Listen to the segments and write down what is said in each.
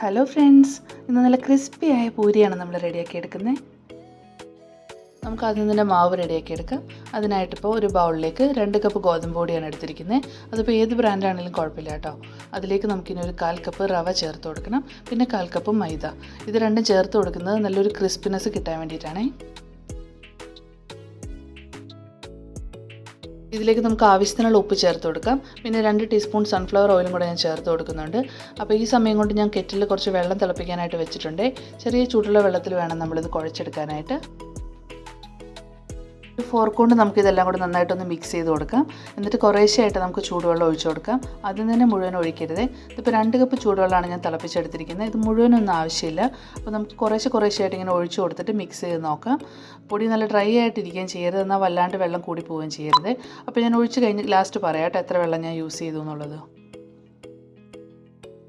Hello friends ഇന്ന് നല്ല crispy ആയ പൂരിയാണ് നമ്മൾ റെഡിയാക്കി എടുക്കുന്നത് നമുക്ക് ആദ്യം തന്നെ മാവ് റെഡിയാക്കി എടുക്കാം. അതിനായിട്ടിപ്പോൾ ഒരു ബൗളിലേക്ക് രണ്ട് കപ്പ് ഗോതമ്പ് പൊടിയാണ് എടുത്തിരിക്കുന്നത് അതിപ്പോൾ ഏത് ബ്രാൻഡാണെങ്കിലും കുഴപ്പമില്ല കേട്ടോ. അതിലേക്ക് നമുക്കിനി ഒരു കാൽ കപ്പ് റവ ചേർത്ത് കൊടുക്കണം. പിന്നെ കാൽ കപ്പ് മൈദ. ഇത് രണ്ടും ചേർത്ത് കൊടുക്കുന്നത് നല്ലൊരു ക്രിസ്പിനെസ് കിട്ടാൻ വേണ്ടിയിട്ടാണേ. ഇതിലേക്ക് നമുക്ക് ആവശ്യത്തിനുള്ള ഉപ്പ് ചേർത്ത് കൊടുക്കാം. പിന്നെ രണ്ട് ടീസ്പൂൺ സൺഫ്ലവർ ഓയിലും കൂടെ ഞാൻ ചേർത്ത് കൊടുക്കുന്നുണ്ട്. അപ്പോൾ ഈ സമയം കൊണ്ട് ഞാൻ കെറ്റിൽ കുറച്ച് വെള്ളം തിളപ്പിക്കാനായിട്ട് വെച്ചിട്ടുണ്ട്. ചെറിയ ചൂടുള്ള വെള്ളത്തിൽ വേണം നമ്മളിത് കുഴച്ചെടുക്കാനായിട്ട്. ഫോർക്ക് കൊണ്ട് നമുക്ക് ഇതെല്ലാം കൂടെ നന്നായിട്ടൊന്ന് മിക്സ് ചെയ്ത് കൊടുക്കാം. എന്നിട്ട് കുറേശ്ശെയായിട്ട് നമുക്ക് ചൂടുവെള്ളം ഒഴിച്ചു കൊടുക്കാം. അതിൽ തന്നെ മുഴുവൻ ഒഴിക്കരുത്. ഇതിപ്പോൾ രണ്ട് കപ്പ് ചൂടുവെള്ളമാണ് ഞാൻ തിളപ്പിച്ചെടുത്തിരിക്കുന്നത്. ഇത് മുഴുവനൊന്നും ആവശ്യമില്ല. അപ്പോൾ നമുക്ക് കുറേശ്ശെ കുറേശ്ശെയായിട്ട് ഇങ്ങനെ ഒഴിച്ചു കൊടുത്തിട്ട് മിക്സ് ചെയ്ത് നോക്കാം. പൊടി നല്ല ഡ്രൈ ആയിട്ടിരിക്കുകയും ചെയ്യരുത്. എന്നാൽ വല്ലാണ്ട് വെള്ളം കൂടി പോവുകയും ചെയ്യരുത്. അപ്പോൾ ഞാൻ ഒഴിച്ച് കഴിഞ്ഞ് ലാസ്റ്റ് പറയാം കേട്ടോ എത്ര വെള്ളം ഞാൻ യൂസ് ചെയ്തു എന്നുള്ളത്.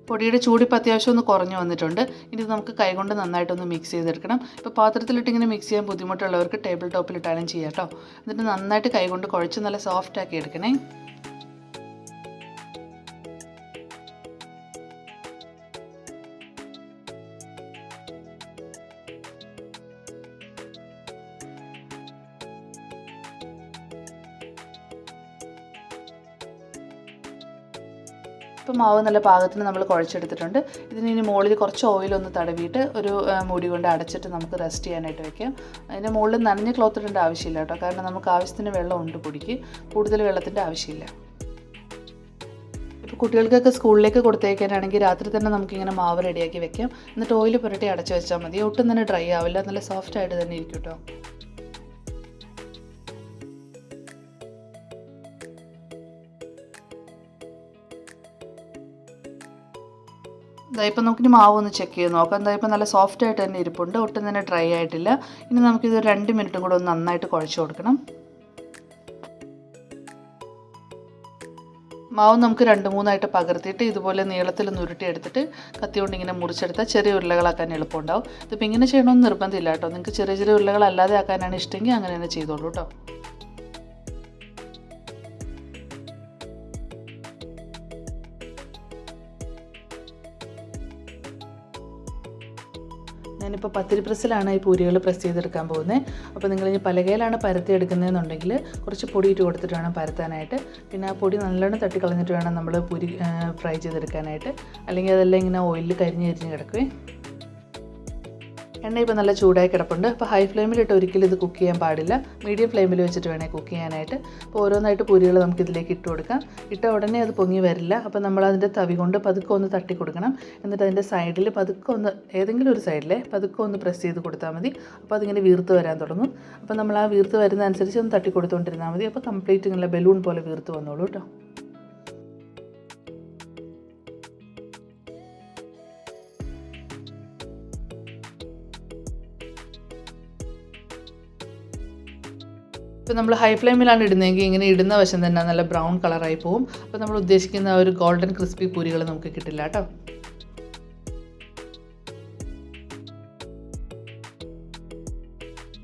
പൊടിയുടെ ചൂടിപ്പോൾ അത്യാവശ്യം ഒന്ന് കുറഞ്ഞു വന്നിട്ടുണ്ട്. ഇനി നമുക്ക് കൈകൊണ്ട് നന്നായിട്ടൊന്ന് മിക്സ് ചെയ്തെടുക്കണം. ഇപ്പോൾ പാത്രത്തിലിട്ട് ഇങ്ങനെ മിക്സ് ചെയ്യാൻ ബുദ്ധിമുട്ടുള്ളവർക്ക് ടേബിൾ ടോപ്പിലിട്ടാലും ചെയ്യാം കേട്ടോ എന്നിട്ട് നന്നായിട്ട് കൈകൊണ്ട് കുഴച്ച് നല്ല സോഫ്റ്റ് ആക്കി എടുക്കണേ. ഇപ്പോൾ മാവ് നല്ല പാകത്തിന് നമ്മൾ കുഴച്ചെടുത്തിട്ടുണ്ട്. ഇതിന് ഇനി മുകളിൽ കുറച്ച് ഓയിലൊന്ന് തടവിയിട്ട് ഒരു മുടി കൊണ്ട് അടച്ചിട്ട് നമുക്ക് റെസ്റ്റ് ചെയ്യാനായിട്ട് വെക്കാം. അതിന്റെ മുകളിൽ നനഞ്ഞ ക്ലോത്ത് ഇടേണ്ട ആവശ്യമില്ല കേട്ടോ. കാരണം നമുക്ക് ആവശ്യത്തിന് വെള്ളം ഉണ്ട് കുടിക്ക് കൂടുതൽ വെള്ളത്തിന്റെ ആവശ്യമില്ല. ഇപ്പോൾ കുട്ടികൾക്കൊക്കെ സ്കൂളിലേക്ക് കൊടുത്തേക്കാനാണെങ്കിൽ രാത്രി തന്നെ നമുക്കിങ്ങനെ മാവ് റെഡിയാക്കി വെക്കാം. എന്നിട്ട് ഓയിൽ പുരട്ടി അടച്ചു വെച്ചാൽ മതി. ഒട്ടും തന്നെ ഡ്രൈ ആവില്ല. നല്ല സോഫ്റ്റ് ആയിട്ട് തന്നെ ഇരിക്കും കേട്ടോ. ഇപ്പം നമുക്കിനി മാവ് ഒന്ന് ചെക്ക് ചെയ്ത് നോക്കാം ഇപ്പം നല്ല സോഫ്റ്റ് ആയിട്ട് തന്നെ ഇരിപ്പുണ്ട്. ഒട്ടും തന്നെ ഡ്രൈ ആയിട്ടില്ല. ഇനി നമുക്കിത് രണ്ട് മിനിറ്റും കൂടെ ഒന്ന് നന്നായിട്ട് കുഴച്ച് കൊടുക്കണം. മാവ് നമുക്ക് രണ്ട് മൂന്നായിട്ട് പകർത്തിയിട്ട് ഇതുപോലെ നീളത്തിൽ ഒന്ന് ഉരുട്ടിയെടുത്തിട്ട് കത്തി കൊണ്ട് ഇങ്ങനെ മുറിച്ചെടുത്താൽ ചെറിയ ഉരുളകളാക്കാൻ എളുപ്പമുണ്ടാവും. ഇതിപ്പോൾ ഇങ്ങനെ ചെയ്യണമെന്ന് നിർബന്ധമില്ല കേട്ടോ. നിങ്ങൾക്ക് ചെറിയ ചെറിയ ഉരുളകളല്ലാതെ ആക്കാനാണ് ഇഷ്ടമെങ്കിൽ അങ്ങനെ തന്നെ ചെയ്തോളൂ കേട്ടോ. ഞാനിപ്പോൾ പത്തിരി പ്രസ്സിലാണ് ഈ പൂരികൾ പ്രസ് ചെയ്തെടുക്കാൻ പോകുന്നത്. അപ്പോൾ നിങ്ങൾ ഇനി പലകയിലാണ് പരത്തി എടുക്കുന്നതെന്നുണ്ടെങ്കിൽ കുറച്ച് പൊടി ഇട്ട് കൊടുത്തിട്ട് പരത്താനായിട്ട്. പിന്നെ ആ പൊടി നല്ലോണം തട്ടി കളഞ്ഞിട്ട് വേണം നമ്മൾ പൂരി ഫ്രൈ ചെയ്തെടുക്കാനായിട്ട്. അല്ലെങ്കിൽ അതെല്ലാം ഇങ്ങനെ ഓയിലിൽ കരിഞ്ഞ് കരിഞ്ഞ് കിടക്കുവേ. എണ്ണ ഇപ്പോൾ നല്ല ചൂടായി കിടപ്പുണ്ട്. അപ്പോൾ ഹൈ ഫ്ലെയിമിലിട്ട് ഒരിക്കലും ഇത് കുക്ക് ചെയ്യാൻ പാടില്ല. മീഡിയം ഫ്ലെയിമിൽ വെച്ചിട്ട് വേണേൽ കുക്ക് ചെയ്യാനായിട്ട്. അപ്പോൾ ഓരോന്നായിട്ട് പൂരികൾ നമുക്ക് ഇതിലേക്ക് ഇട്ട് കൊടുക്കാം. ഇട്ട ഉടനെ അത് പൊങ്ങി വരില്ല. അപ്പോൾ നമ്മൾ അതിന്റെ തവി കൊണ്ട് പതുക്കെ ഒന്ന് തട്ടി കൊടുക്കണം. എന്നിട്ട് അതിന്റെ സൈഡിൽ പതുക്കെ ഒന്ന് ഏതെങ്കിലും ഒരു സൈഡിലെ പതുക്കെ ഒന്ന് പ്രസ് ചെയ്ത് കൊടുത്താൽ മതി. അപ്പോൾ അതിങ്ങനെ വീർത്ത് വരാൻ തുടങ്ങും. അപ്പോൾ നമ്മൾ ആ വീർത്ത് വരുന്ന അനുസരിച്ച് ഒന്ന് തട്ടി കൊടുത്തുകൊണ്ടിരുന്നാൽ മതി. അപ്പോൾ കംപ്ലീറ്റ് ഇങ്ങനെ ബലൂൺ പോലെ വീർത്ത് വന്നോളൂ കേട്ടോ. ഇപ്പോൾ നമ്മൾ ഹൈ ഫ്ലെയിമിലാണ് ഇടുന്നതെങ്കിൽ ഇങ്ങനെ ഇടുന്ന വശം തന്നെ നല്ല ബ്രൗൺ കളറായി പോകും അപ്പോൾ നമ്മൾ ഉദ്ദേശിക്കുന്ന ഒരു ഗോൾഡൻ ക്രിസ്പി പൂരികൾ നമുക്ക് കിട്ടില്ല കേട്ടോ.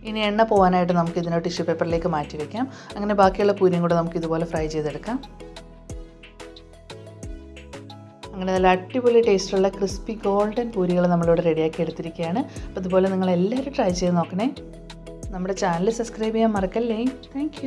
ഇനി എണ്ണ പോകാനായിട്ട് നമുക്ക് ഇതിനെ ടിഷ്യൂ പേപ്പറിലേക്ക് മാറ്റി വയ്ക്കാം അങ്ങനെ ബാക്കിയുള്ള പൂരിയും കൂടെ നമുക്ക് ഇതുപോലെ ഫ്രൈ ചെയ്തെടുക്കാം. അങ്ങനെ നല്ല അടിപൊളി ടേസ്റ്റുള്ള ക്രിസ്പി ഗോൾഡൻ പൂരികൾ നമ്മളിവിടെ റെഡിയാക്കി എടുത്തിരിക്കുകയാണ്. അപ്പോൾ അതുപോലെ നിങ്ങൾ എല്ലാവരും ട്രൈ ചെയ്ത് നോക്കണേ. നമ്മുടെ ചാനൽ സബ്സ്ക്രൈബ് ചെയ്യാൻ മറക്കല്ലേ? താങ്ക്